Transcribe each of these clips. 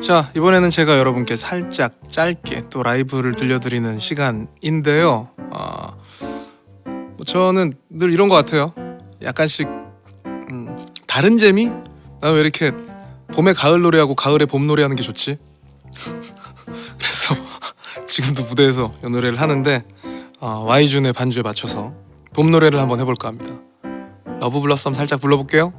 자, 이번에는 제가 여러분께 살짝 짧게 또 라이브를 들려드리는 시간인데요. 아, 뭐 저는 늘 이런 것 같아요. 약간씩 음, 다른 재미? 나 왜 이렇게 봄에 가을 노래하고 가을에 봄 노래하는 게 좋지? 그래서 지금도 무대에서 이 노래를 하는데 어, Y준의 반주에 맞춰서 봄 노래를 한번 해볼까 합니다. 러브 블러썸 살짝 불러볼게요.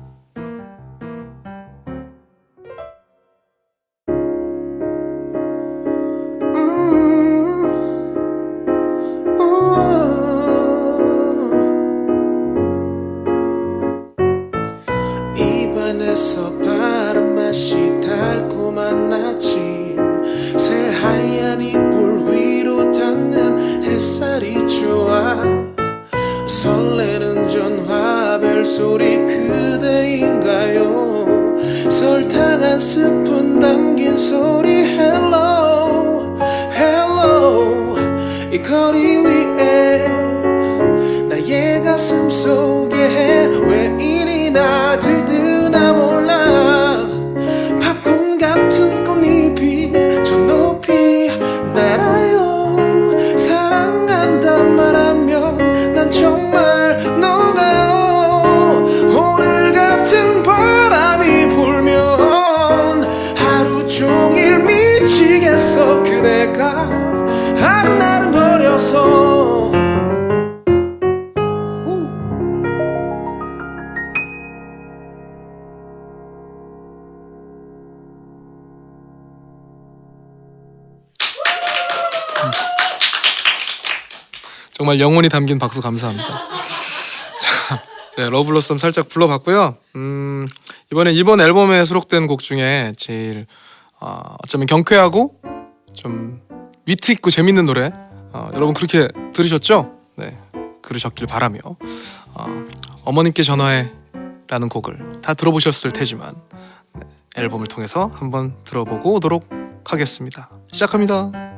서 바람 맛이 달콤한 아침. 새하얀 이불 위로 닿는 햇살이 좋아. 설레는 전화벨 소리 그대인가요? 설탕 한 스푼 담긴 소리 hello hello. 이 거리 위에 나의 가슴 속에 왜 이리 나 들드 미치겠어 그대가 하루 나를 버려서 후. 정말 영혼이 담긴 박수 감사합니다. 자, 네, 러블러썸 살짝 불러봤고요. 음, 이번에 이번 앨범에 수록된 곡 중에 제일 어, 어쩌면 경쾌하고 좀 위트 있고 재밌는 노래 어, 여러분 그렇게 들으셨죠? 네, 그러셨길 바라며 어, 어머님께 전화해라는 곡을 다 들어보셨을 테지만 네, 앨범을 통해서 한번 들어보고 오도록 하겠습니다. 시작합니다.